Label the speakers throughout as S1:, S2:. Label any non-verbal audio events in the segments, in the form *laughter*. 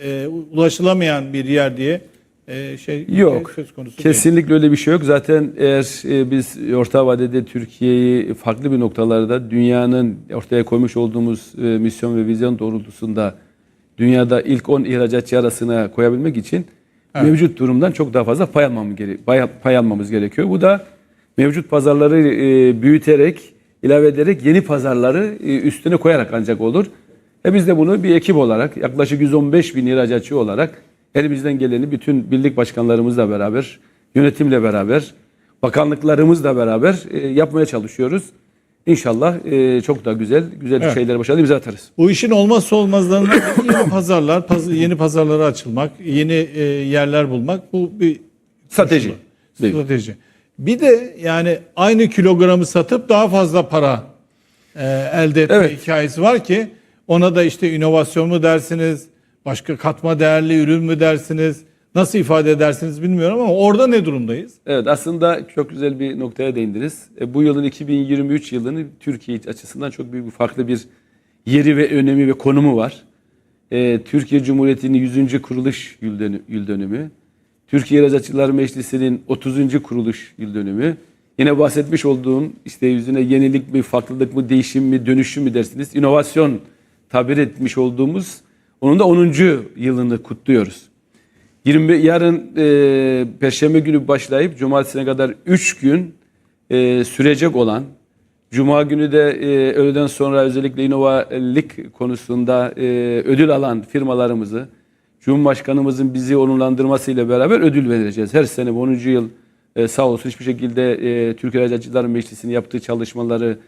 S1: e, ulaşılamayan bir yer diye e, şey
S2: Yok.
S1: söz konusu değil.
S2: Kesinlikle öyle bir şey yok. Zaten eğer e, biz orta vadede Türkiye'yi farklı bir noktalarda dünyanın ortaya koymuş olduğumuz e, misyon ve vizyon doğrultusunda dünyada ilk 10 ihracatçı arasına koyabilmek için mevcut durumdan çok daha fazla pay almamız, gere- pay, pay almamız gerekiyor. Bu da mevcut pazarları e, büyüterek, ilave ederek yeni pazarları e, üstüne koyarak ancak olur. E biz de bunu bir ekip olarak yaklaşık 115 bin ihracatçı olarak elimizden geleni bütün birlik başkanlarımızla beraber, yönetimle beraber, bakanlıklarımızla beraber e, yapmaya çalışıyoruz. İnşallah e, çok da güzel, güzel
S1: Evet.
S2: şeyler başarılı imza atarız.
S1: Bu işin olmazsa olmazlarından *laughs* yeni pazarlar, paz- yeni pazarlara açılmak, yeni e, yerler bulmak bu bir
S2: Strateji. Değil.
S1: strateji. Bir de yani aynı kilogramı satıp daha fazla para e, elde etme
S2: Evet.
S1: hikayesi var ki ona da işte inovasyon mu dersiniz, başka katma değerli ürün mü dersiniz, nasıl ifade edersiniz bilmiyorum ama orada ne durumdayız?
S2: Evet aslında çok güzel bir noktaya değindiniz. E, bu yılın 2023 yılını Türkiye açısından çok büyük bir farklı bir yeri ve önemi ve konumu var. E, Türkiye Cumhuriyeti'nin 100. kuruluş yıl dönü- yıl dönümü. Türkiye İhracatçılar Meclisi'nin 30. kuruluş yıl dönümü. Yine bahsetmiş olduğum işte yüzüne yenilik mi, farklılık mı, değişim mi, dönüşüm mü dersiniz. İnovasyon tabir etmiş olduğumuz onun da 10. yılını kutluyoruz. 20 yarın e, Perşembe günü başlayıp Cumartesi'ne kadar 3 gün e, sürecek olan Cuma günü de e, öğleden sonra özellikle inovalik konusunda e, ödül alan firmalarımızı Cumhurbaşkanımızın bizi onurlandırmasıyla beraber ödül vereceğiz. Her sene bu 10. yıl e, sağ olsun hiçbir şekilde e, Türkiye İhracatçılar Meclisi'nin yaptığı çalışmaları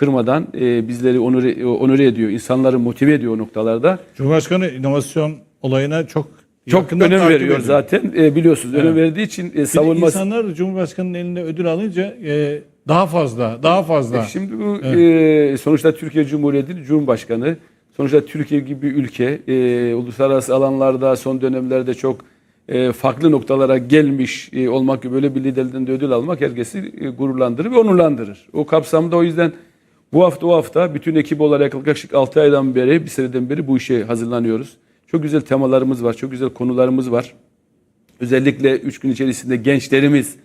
S2: kırmadan e, bizleri onore, onore ediyor, insanları motive ediyor o noktalarda.
S1: Cumhurbaşkanı inovasyon olayına çok
S2: Çok önem veriyor
S1: ediyor.
S2: zaten. E, biliyorsunuz önem verdiği için e, savunması.
S1: insanlar Cumhurbaşkanı'nın elinde ödül alınca e, daha fazla, daha fazla.
S2: E, Şimdi bu e, sonuçta Türkiye Cumhuriyeti Cumhurbaşkanı, sonuçta Türkiye gibi bir ülke e, uluslararası alanlarda son dönemlerde çok e, farklı noktalara gelmiş e, olmak gibi böyle bir liderden de ödül almak herkesi e, gururlandırır ve onurlandırır. O kapsamda o yüzden bu hafta o hafta bütün ekip olarak yaklaşık 6 aydan beri, bir seneden beri bu işe hazırlanıyoruz. Çok güzel temalarımız var, çok güzel konularımız var. Özellikle 3 gün içerisinde gençlerimiz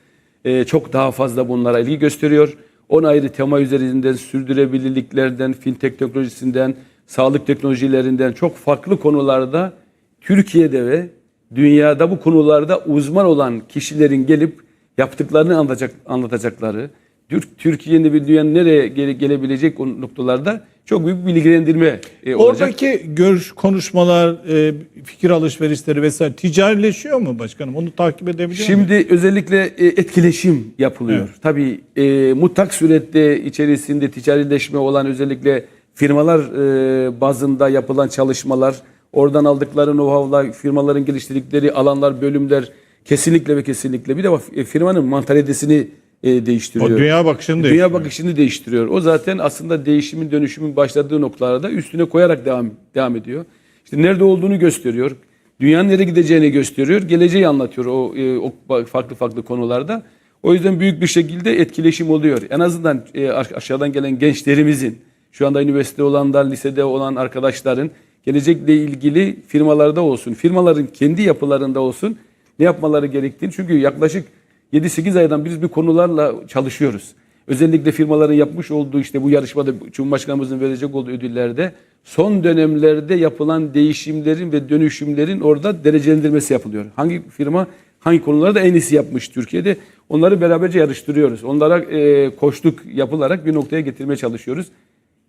S2: e, çok daha fazla bunlara ilgi gösteriyor. 10 ayrı tema üzerinden sürdürülebilirliklerden, fintech teknolojisinden, sağlık teknolojilerinden çok farklı konularda Türkiye'de ve dünyada bu konularda uzman olan kişilerin gelip yaptıklarını anlatacak, anlatacakları, Tür- Türkiye'nin ve dünyanın nereye gele- gelebilecek o noktalarda çok büyük bilgilendirme e, olacak.
S1: Oradaki görüş, konuşmalar, e, fikir alışverişleri vesaire ticarileşiyor mu başkanım? Onu takip edebiliyor?
S2: Şimdi özellikle e, etkileşim yapılıyor. Tabii e, mutlak surette içerisinde ticarileşme olan özellikle firmalar e, bazında yapılan çalışmalar, oradan aldıkları know-how'la firmaların geliştirdikleri alanlar, bölümler kesinlikle ve kesinlikle bir de e, firmanın mantalitesini e, değiştiriyor.
S1: O dünya bakışını
S2: Dünya
S1: değiştiriyor.
S2: bakışını değiştiriyor. O zaten aslında değişimin, dönüşümün başladığı noktalarda üstüne koyarak devam devam ediyor. İşte nerede olduğunu gösteriyor. Dünyanın nereye gideceğini gösteriyor. Geleceği anlatıyor o, e, o farklı farklı konularda. O yüzden büyük bir şekilde etkileşim oluyor. En azından e, aş- aşağıdan gelen gençlerimizin, şu anda üniversite olanlar, lisede olan arkadaşların gelecekle ilgili firmalarda olsun, firmaların kendi yapılarında olsun ne yapmaları gerektiğini. Çünkü yaklaşık 7-8 aydan biz bir konularla çalışıyoruz. Özellikle firmaların yapmış olduğu işte bu yarışmada Cumhurbaşkanımızın verecek olduğu ödüllerde son dönemlerde yapılan değişimlerin ve dönüşümlerin orada derecelendirmesi yapılıyor. Hangi firma hangi konularda en iyisi yapmış Türkiye'de onları beraberce yarıştırıyoruz. Onlara e, koştuk yapılarak bir noktaya getirmeye çalışıyoruz.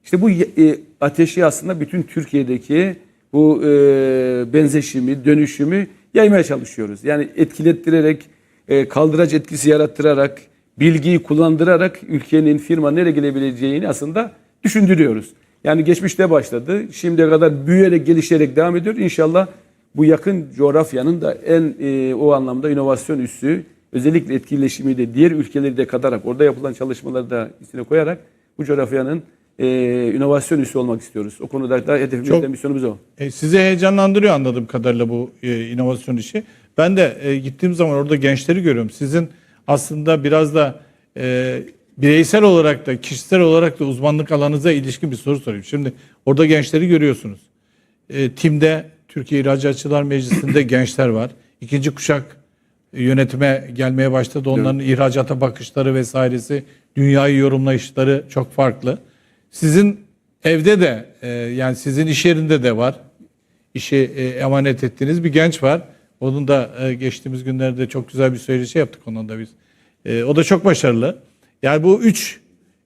S2: İşte bu e, ateşi aslında bütün Türkiye'deki bu e, benzeşimi, dönüşümü yaymaya çalışıyoruz. Yani etkilettirerek, e, kaldıraç etkisi yarattırarak, bilgiyi kullandırarak ülkenin, firma nereye gelebileceğini aslında düşündürüyoruz. Yani geçmişte başladı, şimdiye kadar büyüyerek, gelişerek devam ediyor. İnşallah bu yakın coğrafyanın da en e, o anlamda inovasyon üssü, özellikle etkileşimi de diğer ülkeleri de katarak, orada yapılan çalışmaları da içine koyarak bu coğrafyanın e, inovasyon üssü olmak istiyoruz. O konuda da hedefimiz,
S1: Çok-
S2: misyonumuz o.
S1: E, sizi heyecanlandırıyor anladığım kadarıyla bu e, inovasyon işi. Ben de e, gittiğim zaman orada gençleri görüyorum. Sizin aslında biraz da e, bireysel olarak da kişisel olarak da uzmanlık alanınıza ilişkin bir soru sorayım. Şimdi orada gençleri görüyorsunuz. E, timde Türkiye İhracatçılar Meclisi'nde gençler var. İkinci kuşak yönetime gelmeye başladı. Onların ihracata bakışları vesairesi, dünyayı yorumlayışları çok farklı. Sizin evde de e, yani sizin iş yerinde de var. İşi e, emanet ettiğiniz bir genç var. Onun da e, geçtiğimiz günlerde çok güzel bir söyleşi yaptık onunla da biz. E, o da çok başarılı. Yani bu üç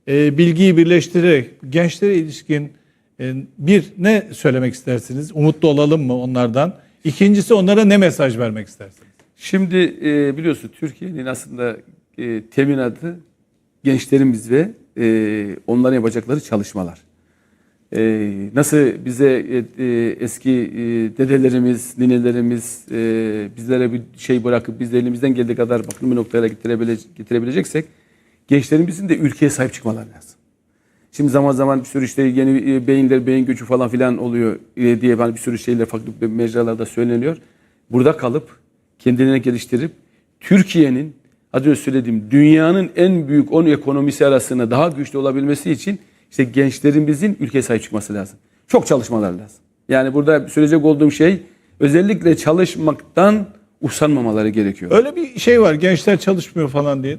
S1: e, bilgiyi birleştirerek gençlere ilişkin e, bir ne söylemek istersiniz? Umutlu olalım mı onlardan? İkincisi onlara ne mesaj vermek istersiniz?
S2: Şimdi e, biliyorsun Türkiye'nin aslında e, teminatı gençlerimiz ve e, onların yapacakları çalışmalar. E, nasıl bize e, e, eski e, dedelerimiz, ninelerimiz e, bizlere bir şey bırakıp biz de elimizden geldiği kadar bakın bir noktaya getirebile, getirebileceksek gençlerimizin de ülkeye sahip çıkmaları lazım. Şimdi zaman zaman bir sürü işte yeni e, beyinler, beyin göçü falan filan oluyor e, diye hani bir sürü şeyler farklı mecralarda söyleniyor. Burada kalıp kendilerini geliştirip Türkiye'nin az önce söylediğim dünyanın en büyük 10 ekonomisi arasında daha güçlü olabilmesi için işte gençlerimizin ülkeye sahip çıkması lazım. Çok çalışmalar lazım. Yani burada söyleyecek olduğum şey özellikle çalışmaktan usanmamaları gerekiyor.
S1: Öyle bir şey var gençler çalışmıyor falan diye.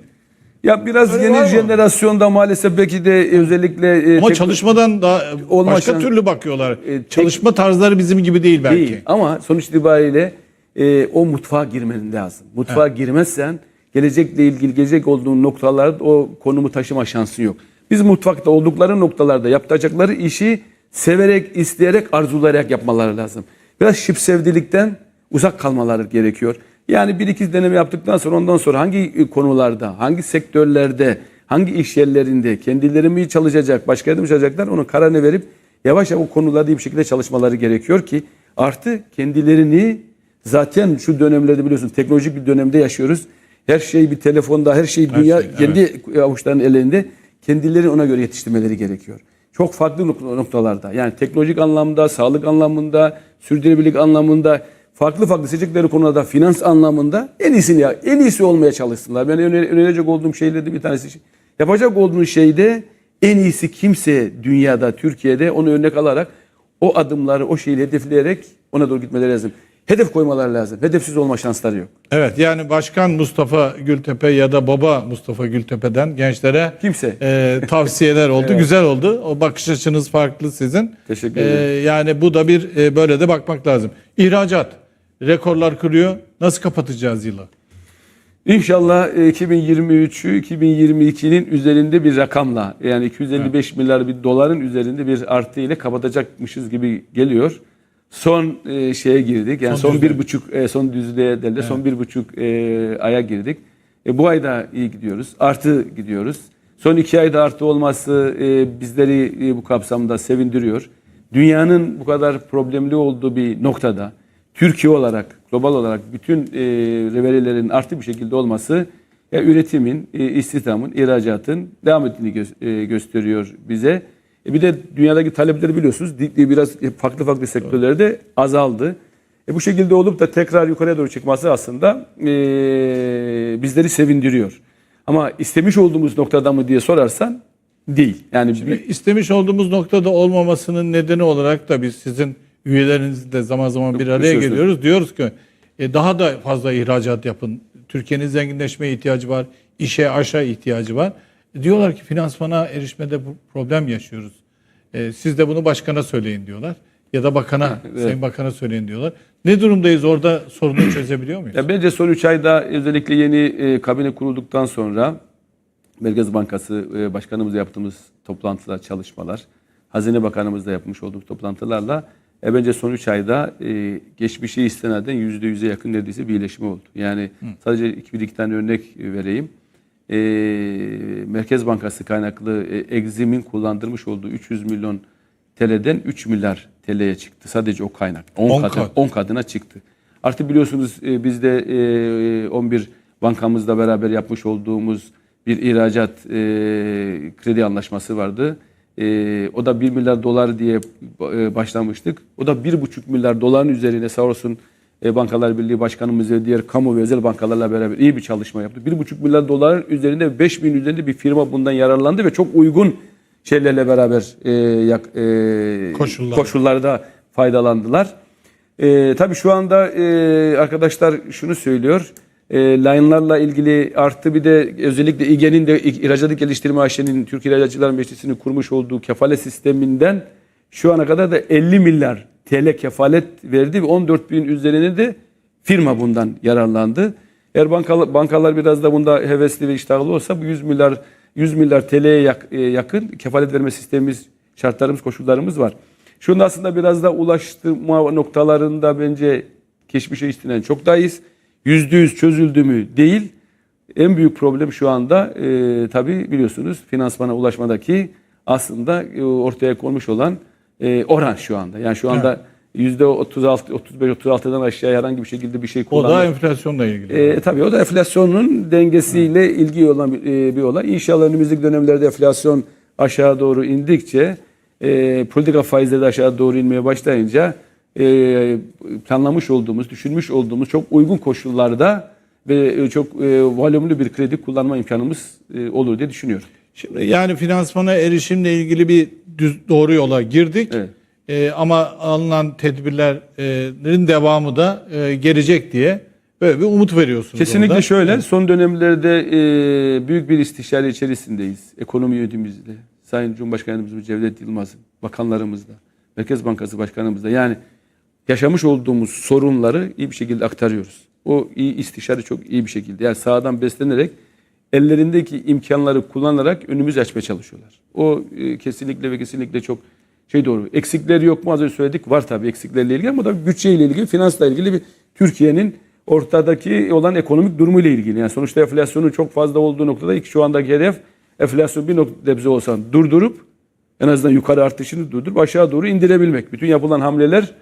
S2: Ya biraz
S1: Öyle
S2: yeni jenerasyonda maalesef belki de özellikle e,
S1: Ama çalışmadan da başka türlü bakıyorlar.
S2: E, tek-
S1: Çalışma tarzları bizim gibi değil belki.
S2: Değil. Ama sonuç itibariyle e, o mutfağa girmen lazım. Mutfağa girmezsen gelecekle ilgili gelecek olduğun noktalarda o konumu taşıma şansın yok. Biz mutfakta oldukları noktalarda yapacakları işi severek, isteyerek, arzulayarak yapmaları lazım. Biraz şıp sevdilikten uzak kalmaları gerekiyor. Yani bir iki deneme yaptıktan sonra ondan sonra hangi e, konularda, hangi sektörlerde, hangi iş yerlerinde kendileri mi çalışacak, başka yerde mi çalışacaklar onun kararını verip yavaş yavaş o konularda iyi bir şekilde çalışmaları gerekiyor ki artı kendilerini zaten şu dönemlerde biliyorsun teknolojik bir dönemde yaşıyoruz. Her şey bir telefonda, her şey dünya
S1: şey,
S2: kendi avuçlarının elinde. Kendilerini ona göre yetiştirmeleri gerekiyor. Çok farklı nok- noktalarda yani teknolojik anlamda, sağlık anlamında, sürdürülebilirlik anlamında farklı farklı seçecekleri konularda finans anlamında en iyisini ya en iyisi olmaya çalışsınlar. Ben öner- önerecek olduğum şeylerden bir tanesi şey- yapacak olduğun şeyde en iyisi kimse dünyada, Türkiye'de onu örnek alarak o adımları, o şeyi hedefleyerek ona doğru gitmeleri lazım. Hedef koymaları lazım. Hedefsiz olma şansları yok.
S1: Evet yani Başkan Mustafa Gültepe ya da Baba Mustafa Gültepe'den gençlere
S2: Kimse.
S1: e, tavsiyeler oldu. *laughs* Güzel oldu. O bakış açınız farklı sizin.
S2: Teşekkür
S1: E,
S2: ederim.
S1: yani bu da bir e, böyle de bakmak lazım. İhracat rekorlar kırıyor. Nasıl kapatacağız yılı?
S2: İnşallah e, 2023'ü 2022'nin üzerinde bir rakamla yani 255 milyar bir doların üzerinde bir artı ile kapatacakmışız gibi geliyor. Son e, şeye girdik. Yani
S1: Son
S2: son, bir buçuk e, son düzlüğe derler. Son bir buçuk e, aya girdik. E, bu ayda iyi gidiyoruz. Artı gidiyoruz. Son iki ayda artı olması e, bizleri e, bu kapsamda sevindiriyor. Dünyanın bu kadar problemli olduğu bir noktada Türkiye olarak, global olarak bütün e, verilerin artı bir şekilde olması ya üretimin, e, istihdamın, ihracatın devam ettiğini gö- e, gösteriyor bize. E, bir de dünyadaki talepleri biliyorsunuz biraz farklı farklı sektörlerde azaldı. E, bu şekilde olup da tekrar yukarıya doğru çıkması aslında e, bizleri sevindiriyor. Ama istemiş olduğumuz noktada mı diye sorarsan değil. Yani bir-
S1: İstemiş olduğumuz noktada olmamasının nedeni olarak da biz sizin üyelerinizle zaman zaman bir araya geliyoruz. Diyoruz ki e, daha da fazla ihracat yapın. Türkiye'nin zenginleşmeye ihtiyacı var. işe aşağı ihtiyacı var. Diyorlar ki finansmana erişmede bu problem yaşıyoruz. E, siz de bunu başkana söyleyin diyorlar. Ya da bakana, *laughs* Sayın Bakan'a söyleyin diyorlar. Ne durumdayız orada sorunu *clears throat* çözebiliyor muyuz?
S2: Ya bence son 3 ayda özellikle yeni e, kabine kurulduktan sonra Merkez Bankası e, Başkanımızla yaptığımız toplantılar, çalışmalar, Hazine Bakanımızla yapmış olduğumuz toplantılarla e, bence son 3 ayda e, geçmişe istinaden %100'e yakın neredeyse bir iyileşme oldu. Yani sadece iki, bir iki tane örnek vereyim. E, Merkez Bankası kaynaklı e, Exim'in kullandırmış olduğu 300 milyon TL'den 3 milyar TL'ye çıktı. Sadece o kaynak. 10
S1: On
S2: katı,
S1: kat.
S2: 10 katına çıktı. Artık biliyorsunuz e, biz de e, 11 bankamızla beraber yapmış olduğumuz bir ihracat e, kredi anlaşması vardı. E, o da 1 milyar dolar diye e, başlamıştık. O da 1,5 milyar doların üzerine sağ olsun e, Bankalar Birliği Başkanımız ve diğer kamu ve özel bankalarla beraber iyi bir çalışma yaptı. 1,5 milyar doların üzerinde 5 bin üzerinde bir firma bundan yararlandı ve çok uygun şeylerle beraber e, yak, e,
S1: Koşullar.
S2: koşullarda faydalandılar. E, tabii şu anda e, arkadaşlar şunu söylüyor. E, line'larla ilgili artı bir de özellikle İGE'nin de İhracatı Geliştirme AŞ'nin Türk İhracatçılar Meclisi'nin kurmuş olduğu kefalet sisteminden şu ana kadar da 50 milyar TL kefalet verdi ve 14 bin üzerine de firma bundan yararlandı. Eğer bankalar, bankalar biraz da bunda hevesli ve iştahlı olsa bu 100 milyar 100 milyar TL'ye yak- e, yakın kefalet verme sistemimiz, şartlarımız, koşullarımız var. Şunda aslında biraz da ulaştırma noktalarında bence geçmişe istinaden çok daha iyiyiz. Yüzde yüz çözüldü mü değil. En büyük problem şu anda e, tabii biliyorsunuz finansmana ulaşmadaki aslında e, ortaya konmuş olan e, oran şu anda. Yani şu anda yüzde 36 35 36'dan aşağı herhangi bir şekilde bir şey
S1: O da enflasyonla ilgili.
S2: E, tabii o da enflasyonun dengesiyle ilgili olan bir, e, bir olay. İnşallah önümüzdeki dönemlerde enflasyon aşağı doğru indikçe e, politika faizleri de aşağı doğru inmeye başlayınca e, planlamış olduğumuz, düşünmüş olduğumuz çok uygun koşullarda ve e, çok e, volümlü bir kredi kullanma imkanımız e, olur diye düşünüyorum.
S1: Şimdi yani finansmana erişimle ilgili bir düz, doğru yola girdik.
S2: Evet.
S1: Ee, ama alınan tedbirlerin devamı da e, gelecek diye böyle bir umut veriyorsunuz.
S2: Kesinlikle
S1: orada.
S2: şöyle. Son dönemlerde e, büyük bir istişare içerisindeyiz. Ekonomi yönetimimizde. Sayın Cumhurbaşkanımız Cevdet Yılmaz'ın, bakanlarımızla, Merkez Bankası Başkanımızla yani yaşamış olduğumuz sorunları iyi bir şekilde aktarıyoruz. O iyi istişare çok iyi bir şekilde. Yani sağdan beslenerek ellerindeki imkanları kullanarak önümüzü açmaya çalışıyorlar. O e, kesinlikle ve kesinlikle çok şey doğru. Eksikleri yok mu az önce söyledik. Var tabii eksiklerle ilgili ama da bütçeyle ilgili, finansla ilgili bir Türkiye'nin ortadaki olan ekonomik durumuyla ilgili. Yani sonuçta enflasyonun çok fazla olduğu noktada ilk şu andaki hedef enflasyon bir nebze olsa durdurup en azından yukarı artışını durdurup aşağı doğru indirebilmek. Bütün yapılan hamleler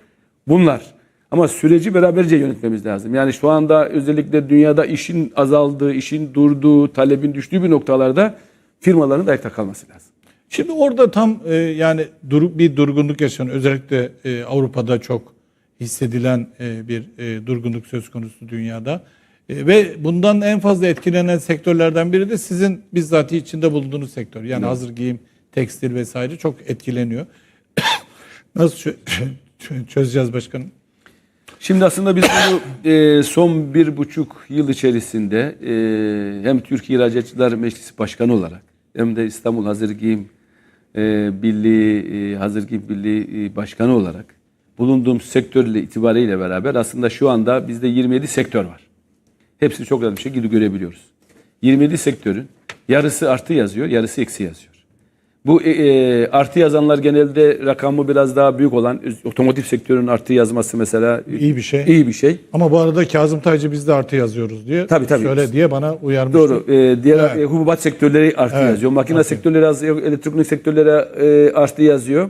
S2: bunlar. Ama süreci beraberce yönetmemiz lazım. Yani şu anda özellikle dünyada işin azaldığı, işin durduğu, talebin düştüğü bir noktalarda firmaların da ayakta kalması lazım.
S1: Şimdi orada tam e, yani dur, bir durgunluk yaşanıyor. Özellikle e, Avrupa'da çok hissedilen e, bir e, durgunluk söz konusu dünyada. E, ve bundan en fazla etkilenen sektörlerden biri de sizin bizzat içinde bulunduğunuz sektör. Yani hazır giyim, tekstil vesaire çok etkileniyor. *coughs* Nasıl çö- *coughs* çözeceğiz başkanım?
S2: Şimdi aslında biz bunu e, son bir buçuk yıl içerisinde e, hem Türkiye İhracatçılar Meclisi Başkanı olarak hem de İstanbul Hazır Giyim e, Birliği e, Hazır Giyim Birliği e, Başkanı olarak bulunduğum sektörle itibariyle beraber aslında şu anda bizde 27 sektör var. Hepsini çok rahat bir şekilde görebiliyoruz. 27 sektörün yarısı artı yazıyor, yarısı eksi yazıyor. Bu e, e, artı yazanlar genelde rakamı biraz daha büyük olan otomotiv sektörünün artı yazması mesela
S1: İyi bir şey.
S2: iyi bir şey.
S1: Ama bu arada Kazım Taycı biz de artı yazıyoruz diye
S2: Tabii, tabii.
S1: söyle diye bana uyarmıştı.
S2: Doğru. Ee, diğer
S1: Evet.
S2: e, hububat sektörleri artı
S1: Evet,
S2: yazıyor. Makine
S1: artı.
S2: sektörleri yazıyor, elektronik sektörlere e, artı yazıyor.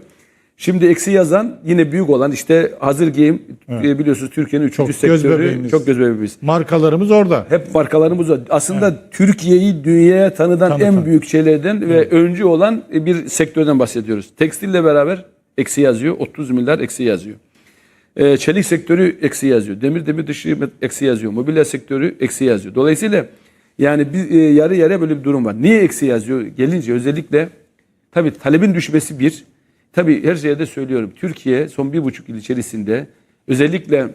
S2: Şimdi eksi yazan yine büyük olan işte hazır giyim e, biliyorsunuz Türkiye'nin üçüncü
S1: Çok göz
S2: sektörü.
S1: bebeğimiz.
S2: Çok göz bebeğimiz.
S1: Markalarımız orada.
S2: Hep markalarımız var. Aslında Türkiye'yi dünyaya tanıdan
S1: Tanıtan.
S2: en büyük şeylerden ve öncü olan bir sektörden bahsediyoruz. Tekstille beraber eksi yazıyor. 30 milyar eksi yazıyor. Ee, çelik sektörü eksi yazıyor. Demir demir dışı eksi yazıyor. Mobilya sektörü eksi yazıyor. Dolayısıyla yani bir, e, yarı yarıya böyle bir durum var. Niye eksi yazıyor? Gelince özellikle tabii talebin düşmesi bir. Tabii her şeye de söylüyorum. Türkiye son bir buçuk yıl içerisinde özellikle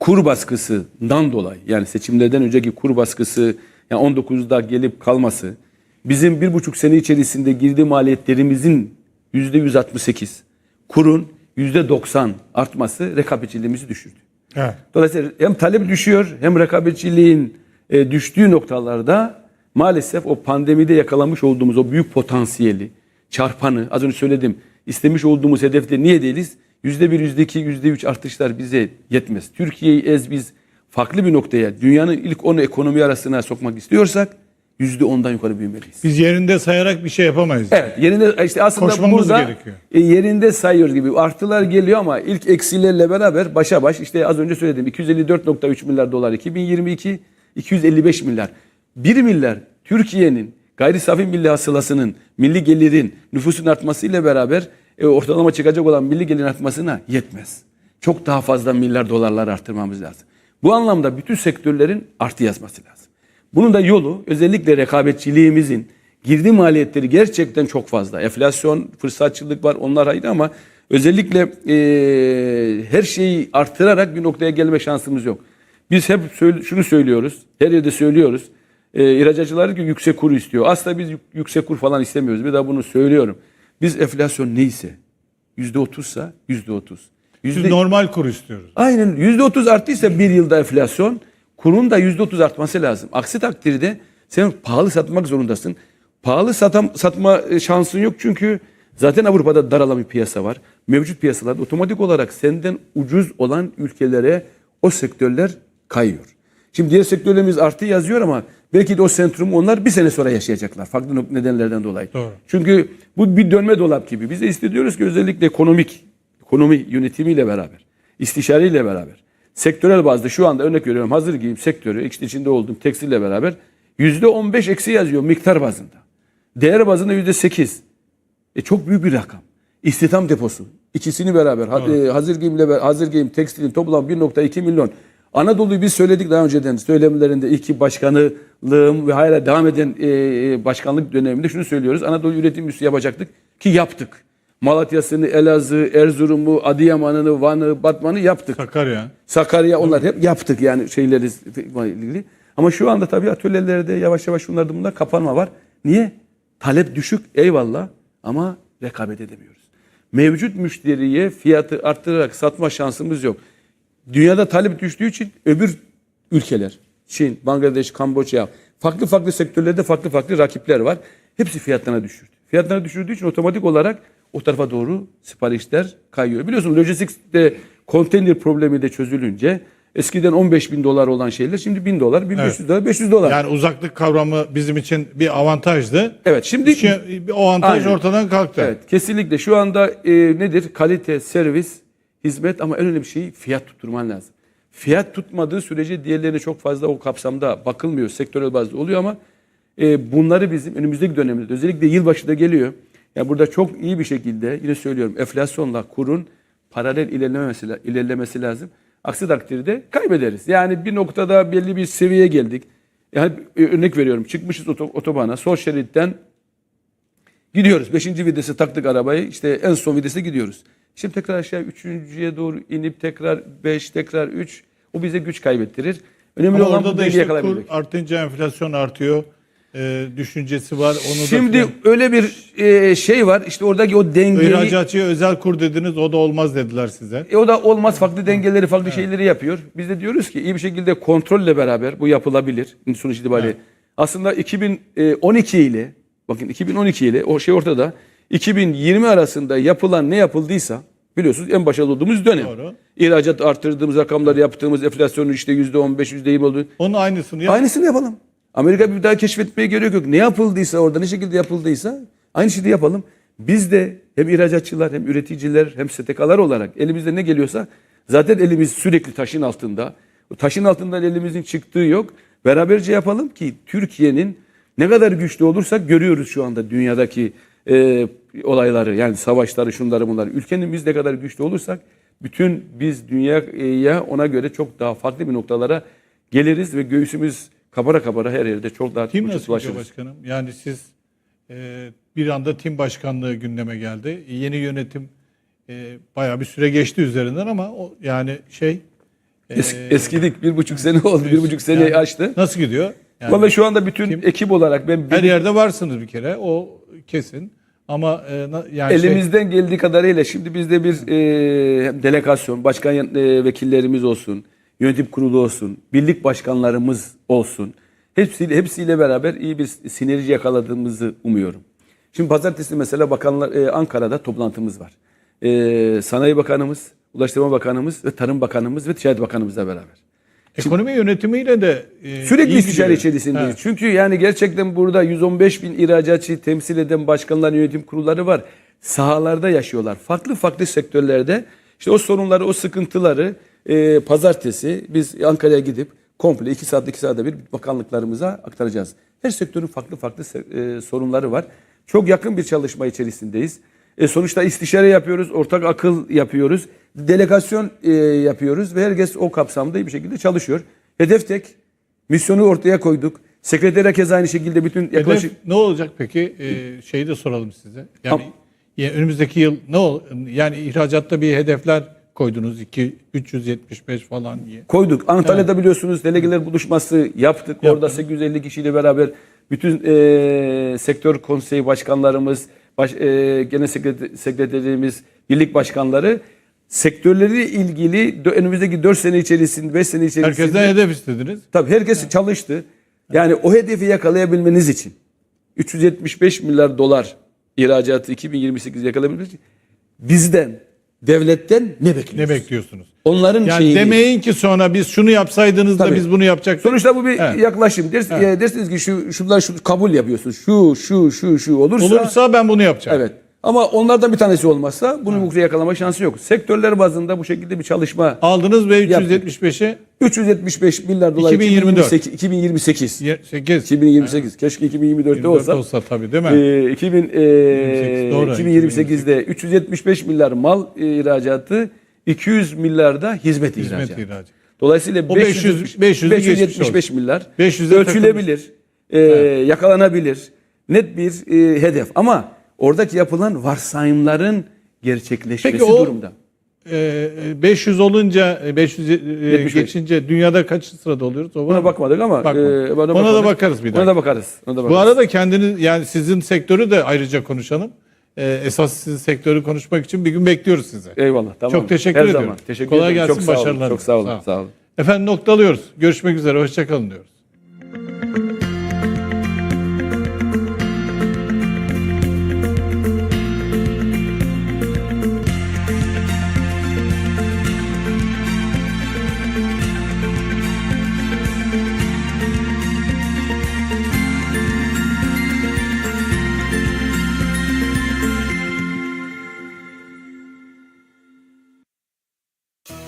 S2: kur baskısından dolayı yani seçimlerden önceki kur baskısı yani 19'da gelip kalması bizim bir buçuk sene içerisinde girdi maliyetlerimizin yüzde 168 kurun yüzde 90 artması rekabetçiliğimizi düşürdü.
S1: Evet.
S2: Dolayısıyla hem talep düşüyor hem rekabetçiliğin e, düştüğü noktalarda maalesef o pandemide yakalamış olduğumuz o büyük potansiyeli, çarpanı az önce söyledim istemiş olduğumuz hedefte niye değiliz? Yüzde bir, yüzde iki, yüzde üç artışlar bize yetmez. Türkiye'yi ez biz farklı bir noktaya dünyanın ilk 10 ekonomi arasına sokmak istiyorsak yüzde ondan yukarı büyümeliyiz.
S1: Biz yerinde sayarak bir şey yapamayız.
S2: Evet yerinde işte aslında
S1: Koşmamız
S2: burada
S1: gerekiyor.
S2: e, yerinde sayıyoruz gibi artılar geliyor ama ilk eksilerle beraber başa baş işte az önce söyledim 254.3 milyar dolar 2022 255 milyar 1 milyar Türkiye'nin gayri safi milli hasılasının milli gelirin nüfusun artmasıyla beraber e, ortalama çıkacak olan milli gelirin artmasına yetmez. Çok daha fazla milyar dolarlar arttırmamız lazım. Bu anlamda bütün sektörlerin artı yazması lazım. Bunun da yolu özellikle rekabetçiliğimizin girdi maliyetleri gerçekten çok fazla. Enflasyon, fırsatçılık var onlar ayrı ama Özellikle e, her şeyi artırarak bir noktaya gelme şansımız yok. Biz hep şunu söylüyoruz, her yerde söylüyoruz. E, ihracatçılar ki yüksek kur istiyor. Aslında biz yük- yüksek kur falan istemiyoruz. Bir daha bunu söylüyorum. Biz enflasyon neyse, yüzde otuzsa yüzde otuz. Yüzde-
S1: normal kur istiyoruz.
S2: Aynen yüzde otuz arttıysa bir yılda enflasyon kurun da yüzde otuz artması lazım. Aksi takdirde sen pahalı satmak zorundasın. Pahalı satam, satma e, şansın yok çünkü zaten Avrupa'da daralan bir piyasa var. Mevcut piyasalarda otomatik olarak senden ucuz olan ülkelere o sektörler kayıyor. Şimdi diğer sektörlerimiz artı yazıyor ama belki de o sentrum onlar bir sene sonra yaşayacaklar farklı nedenlerden dolayı.
S1: Doğru.
S2: Çünkü bu bir dönme dolap gibi. Biz de istiyoruz ki özellikle ekonomik, ekonomi yönetimiyle beraber, istişareyle beraber, sektörel bazda şu anda örnek veriyorum hazır giyim sektörü, işte içinde olduğum tekstille beraber yüzde 15 eksi yazıyor miktar bazında. Değer bazında yüzde 8. E çok büyük bir rakam. İstihdam deposu. İkisini beraber e, hazır giyimle hazır giyim tekstilin toplam 1.2 milyon. Anadolu'yu biz söyledik daha önceden söylemlerinde iki başkanlığım ve hala devam eden e, e, başkanlık döneminde şunu söylüyoruz. Anadolu üretim üssü yapacaktık ki yaptık. Malatya'sını, Elazığ, Erzurum'u, Adıyaman'ını, Van'ı, Batman'ı yaptık.
S1: Sakarya.
S2: Sakarya onlar hep yaptık yani şeyleri ilgili. Ama şu anda tabii atölyelerde yavaş yavaş şunlarda bunlar kapanma var. Niye? Talep düşük eyvallah ama rekabet edemiyoruz. Mevcut müşteriye fiyatı arttırarak satma şansımız yok. Dünyada talep düştüğü için öbür ülkeler Çin, Bangladeş, Kamboçya farklı farklı sektörlerde farklı farklı rakipler var. Hepsi fiyatlarına düşürdü. Fiyatlarına düşürdüğü için otomatik olarak o tarafa doğru siparişler kayıyor. Biliyorsunuz lojistikte konteyner problemi de çözülünce eskiden 15 bin dolar olan şeyler şimdi 1000 dolar, 1500 dolar, 500 dolar.
S1: Yani uzaklık kavramı bizim için bir avantajdı.
S2: evet şimdi
S1: Şimdi o avantaj
S2: Aynen.
S1: ortadan kalktı.
S2: Evet kesinlikle şu anda e, nedir? Kalite, servis, hizmet ama en önemli şey fiyat tutturman lazım. Fiyat tutmadığı sürece diğerlerine çok fazla o kapsamda bakılmıyor. Sektörel bazda oluyor ama e, bunları bizim önümüzdeki dönemde özellikle yılbaşı da geliyor. Yani burada çok iyi bir şekilde yine söylüyorum enflasyonla kurun paralel ilerlemesi, ilerlemesi lazım. Aksi takdirde kaybederiz. Yani bir noktada belli bir seviyeye geldik. Yani e, örnek veriyorum çıkmışız oto- otobana sol şeritten Gidiyoruz. Beşinci vitese taktık arabayı. İşte en son vitese gidiyoruz. Şimdi tekrar aşağı üçüncüye doğru inip tekrar beş, tekrar üç. O bize güç kaybettirir. Önemli
S1: Ama
S2: olan
S1: orada
S2: bu
S1: da
S2: dengeyi
S1: işte kur
S2: yakalayabilmek.
S1: artınca enflasyon artıyor. Ee, düşüncesi var. Onu da
S2: Şimdi
S1: filan-
S2: öyle bir e, şey var. İşte oradaki o dengeyi...
S1: İhracatçıya özel kur dediniz o da olmaz dediler size.
S2: E o da olmaz. Farklı dengeleri, farklı şeyleri yapıyor. Biz de diyoruz ki iyi bir şekilde kontrolle beraber bu yapılabilir. Sonuç itibariyle. Aslında 2012 ile bakın 2012 ile o şey ortada. 2020 arasında yapılan ne yapıldıysa biliyorsunuz en başarılı olduğumuz dönem.
S1: Doğru.
S2: İhracat arttırdığımız rakamları yaptığımız enflasyonun işte %15, %20 olduğu.
S1: Onun aynısını yap.
S2: Aynısını yapalım. Amerika bir daha keşfetmeye gerek yok. Ne yapıldıysa orada ne şekilde yapıldıysa aynı şeyi yapalım. Biz de hem ihracatçılar hem üreticiler hem STK'lar olarak elimizde ne geliyorsa zaten elimiz sürekli taşın altında. O taşın altından elimizin çıktığı yok. Beraberce yapalım ki Türkiye'nin ne kadar güçlü olursak görüyoruz şu anda dünyadaki e, olayları yani savaşları şunları bunları. Ülkenin biz ne kadar güçlü olursak bütün biz dünyaya ona göre çok daha farklı bir noktalara geliriz ve göğsümüz kabara kabara her yerde çok daha
S1: Tim nasıl başkanım? Yani siz e, bir anda tim başkanlığı gündeme geldi. Yeni yönetim e, bayağı bir süre geçti üzerinden ama o yani şey e,
S2: Es- eskidik bir buçuk sene oldu bir buçuk seneyi
S1: yani
S2: aştı.
S1: Nasıl gidiyor? Yani
S2: Vallahi şu anda bütün ekip olarak ben
S1: her yerde varsınız bir kere o kesin. Ama e, yani şey-
S2: elimizden geldiği kadarıyla şimdi bizde bir e, delegasyon, başkan e, vekillerimiz olsun, yönetim kurulu olsun, birlik başkanlarımız olsun. Hepsiyle, hepsiyle beraber iyi bir sinerji yakaladığımızı umuyorum. Şimdi pazartesi mesela bakanlar e, Ankara'da toplantımız var. E, Sanayi Bakanımız, Ulaştırma Bakanımız ve Tarım Bakanımız ve Ticaret Bakanımızla beraber.
S1: Ekonomi yönetimiyle de e,
S2: Sürekli istişare içerisindeyiz.
S1: Evet.
S2: Çünkü yani gerçekten burada 115 bin ihracatçı temsil eden başkanlar yönetim kurulları var. Sahalarda yaşıyorlar. Farklı farklı sektörlerde işte o sorunları, o sıkıntıları e, pazartesi biz Ankara'ya gidip komple 2 saat 2 saatte bir bakanlıklarımıza aktaracağız. Her sektörün farklı farklı e, sorunları var. Çok yakın bir çalışma içerisindeyiz. E, sonuçta istişare yapıyoruz, ortak akıl yapıyoruz, delegasyon e, yapıyoruz ve herkes o kapsamda bir şekilde çalışıyor. Hedef tek, misyonu ortaya koyduk. Sekreter keza aynı şekilde bütün yaklaşık...
S1: Hedef ne olacak peki? Ee, şeyi de soralım size. Yani. Ya önümüzdeki yıl ne ol yani ihracatta bir hedefler koydunuz 2 375 falan diye.
S2: koyduk. Antalya'da biliyorsunuz delegeler buluşması yaptık. Orada
S1: Yaptınız.
S2: 850 kişiyle beraber bütün e, sektör konseyi başkanlarımız, baş, e, genel sekreter, sekreterimiz, birlik başkanları sektörleri ilgili önümüzdeki 4 sene içerisinde, 5 sene içerisinde
S1: Herkesten hedef istediniz.
S2: Tabii herkes çalıştı. Yani o hedefi yakalayabilmeniz için 375 milyar dolar ihracatı 2028 yakalayabilmeniz için bizden, devletten ne
S1: Ne
S2: bekliyorsunuz?
S1: bekliyorsunuz?
S2: Onların
S1: Yani
S2: şeyini-
S1: demeyin ki sonra biz şunu yapsaydınız da
S2: Tabii.
S1: biz bunu yapacaktık.
S2: Sonuçta bu bir
S1: Evet.
S2: yaklaşım. Ders, e, dersiniz ki şu şunlar şu kabul yapıyorsunuz. Şu şu şu şu olursa,
S1: olursa ben bunu yapacağım.
S2: evet. Ama onlardan bir tanesi olmazsa bunu mukre yakalama şansı yok. Sektörler bazında bu şekilde bir çalışma
S1: Aldınız ve
S2: Yaptık.
S1: 375'i
S2: 375 milyar dolar
S1: 2024.
S2: 2028 2028
S1: 8
S2: 2028 keşke 2024'te
S1: 24
S2: olsa.
S1: olsa tabii değil mi?
S2: Ee, 2000, e,
S1: 28, doğru,
S2: 2028'de 375 milyar mal e, ihracatı, 200 milyar da hizmet,
S1: Hizmet
S2: ihracatı.
S1: ihracı.
S2: Dolayısıyla
S1: O
S2: 500,
S1: 500 500'ü
S2: 575
S1: geçmiş
S2: milyar
S1: 500'e
S2: ölçülebilir, e, yakalanabilir, net bir e, hedef. Ama oradaki yapılan varsayımların gerçekleşmesi
S1: Peki o
S2: durumda.
S1: e, 500 olunca e, 500 e,
S2: 75.
S1: geçince dünyada kaç sırada oluyoruz? O
S2: Buna bakmadık ama
S1: Bakmadık.
S2: e, buna
S1: Ona da bakarız bir
S2: Ona
S1: daha.
S2: da bakarız. Ona da
S1: Bu
S2: bakarız.
S1: arada kendiniz yani sizin sektörü de ayrıca konuşalım. E, esas sizin sektörü konuşmak için bir gün bekliyoruz sizi.
S2: Eyvallah. Tamam.
S1: Çok teşekkür
S2: Her
S1: ediyorum.
S2: Zaman. Teşekkür
S1: Kolay
S2: ederim.
S1: gelsin,
S2: Çok sağ olun.
S1: başarılar
S2: Çok sağ olun.
S1: dilerim.
S2: Sağ olun.
S1: Efendim noktalıyoruz. Görüşmek üzere. Hoşçakalın diyoruz.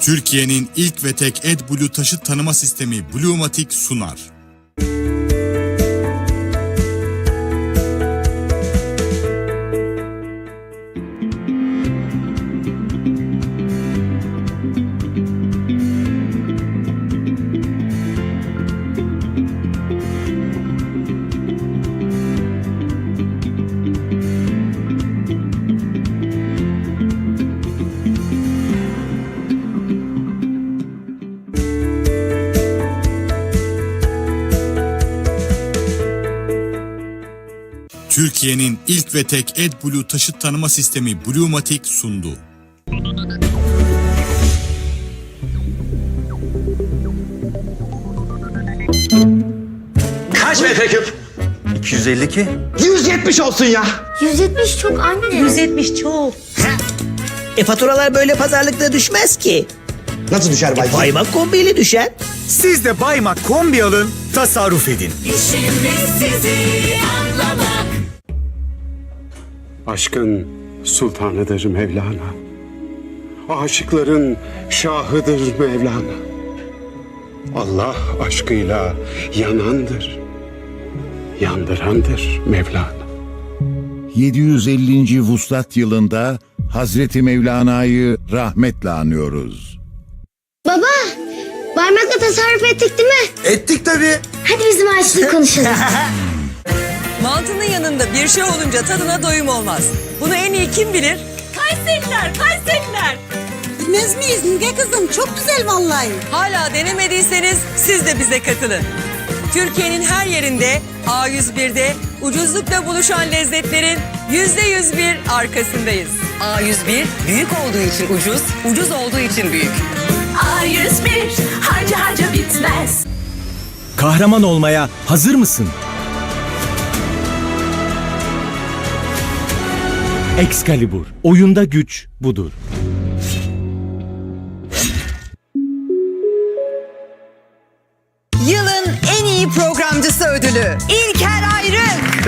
S3: Türkiye'nin ilk ve tek AdBlue taşıt tanıma sistemi Bluematic sunar. Türkiye'nin ilk ve tek AdBlue taşıt tanıma sistemi Bluematic sundu.
S4: Kaç metreküp?
S5: 252.
S4: 170 olsun ya.
S6: 170 çok anne.
S7: 170 çok.
S8: E faturalar böyle pazarlıkta düşmez ki.
S4: Nasıl düşer Bay?
S8: Baymak kombiyle düşer.
S5: Siz de Baymak kombi alın, tasarruf edin.
S9: Aşkın sultanıdır Mevlana. Aşıkların şahıdır Mevlana. Allah aşkıyla yanandır. Yandırandır Mevlana.
S10: 750. Vuslat yılında Hazreti Mevlana'yı rahmetle anıyoruz.
S6: Baba, parmakla tasarruf ettik değil mi?
S5: Ettik tabii.
S6: Hadi bizim açlık konuşalım. *laughs*
S7: Mantının yanında bir şey olunca tadına doyum olmaz. Bunu en iyi kim bilir? Kayseriler, Kayseriler.
S11: Bilmez miyiz Müge kızım? Çok güzel vallahi.
S7: Hala denemediyseniz siz de bize katılın. Türkiye'nin her yerinde A101'de ucuzlukla buluşan lezzetlerin %101 arkasındayız. A101 büyük olduğu için ucuz, ucuz olduğu için büyük.
S11: A101 harca harca bitmez.
S5: Kahraman olmaya hazır mısın? Excalibur. Oyunda güç budur.
S7: Yılın en iyi programcısı ödülü İlker Ayrık.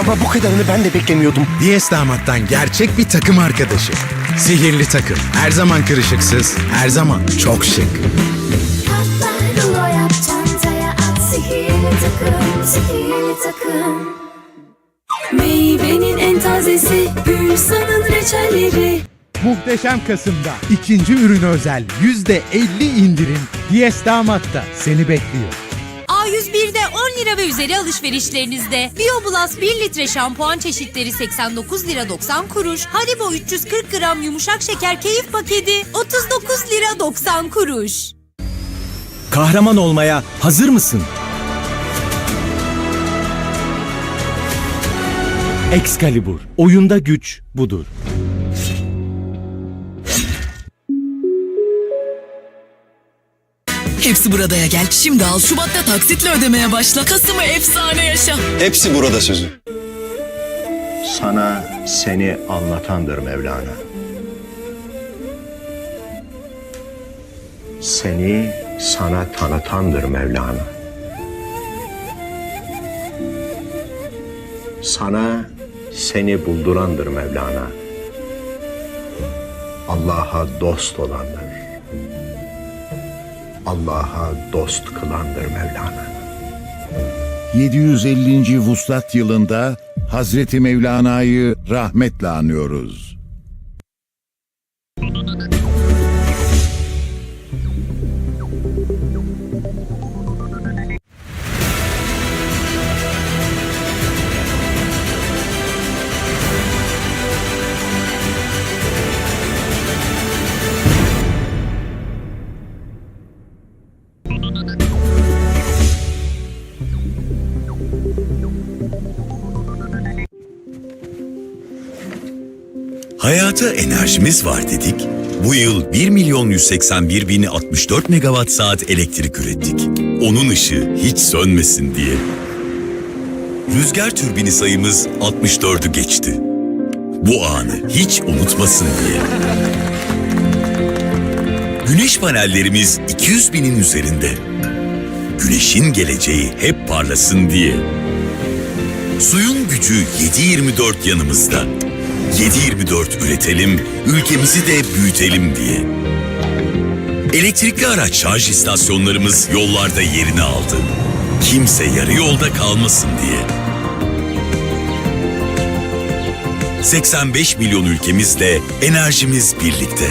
S5: Ama bu kadarını ben de beklemiyordum.
S10: Diyes damattan gerçek bir takım arkadaşı. Sihirli takım. Her zaman kırışıksız, her zaman çok şık.
S6: Katlar rulo yap çantaya at. Sihirli takım, sihirli takım. Tazesi, Gülsan'ın reçelleri.
S12: Muhteşem Kasım'da ikinci ürün özel %50 indirim Diyes Damat'ta seni bekliyor.
S11: A101'de lira ve üzeri alışverişlerinizde. BioBlast 1 litre şampuan çeşitleri 89 lira 90 kuruş. Haribo 340 gram yumuşak şeker keyif paketi 39 lira 90 kuruş.
S5: Kahraman olmaya hazır mısın? Excalibur. Oyunda güç budur.
S7: Hepsi buradaya gel. Şimdi al Şubat'ta taksitle ödemeye başla. Kasım'ı efsane yaşa.
S4: Hepsi burada sözü. Sana seni anlatandır Mevlana. Seni sana tanıtandır Mevlana. Sana seni buldurandır Mevlana. Allah'a dost olandır. Allah'a dost kılandır Mevlana.
S9: 750. Vuslat yılında Hazreti Mevlana'yı rahmetle anıyoruz.
S3: Hayata enerjimiz var dedik. Bu yıl 1 milyon 181 bin 64 megawatt saat elektrik ürettik. Onun ışığı hiç sönmesin diye. Rüzgar türbini sayımız 64'ü geçti. Bu anı hiç unutmasın diye. Güneş panellerimiz 200 binin üzerinde. Güneşin geleceği hep parlasın diye. Suyun gücü 7-24 yanımızda. 7-24 üretelim, ülkemizi de büyütelim diye. Elektrikli araç şarj istasyonlarımız yollarda yerini aldı. Kimse yarı yolda kalmasın diye. 85 milyon ülkemizle enerjimiz birlikte.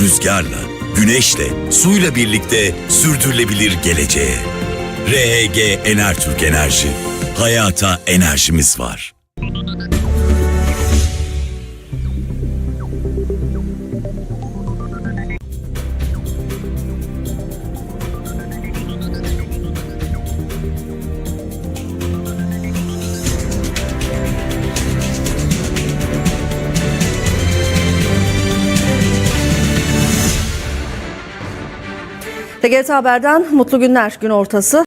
S3: Rüzgarla, güneşle, suyla birlikte sürdürülebilir geleceğe. RHG Enertürk Enerji. Hayata enerjimiz var.
S13: TGRT Haber'den mutlu günler gün ortası.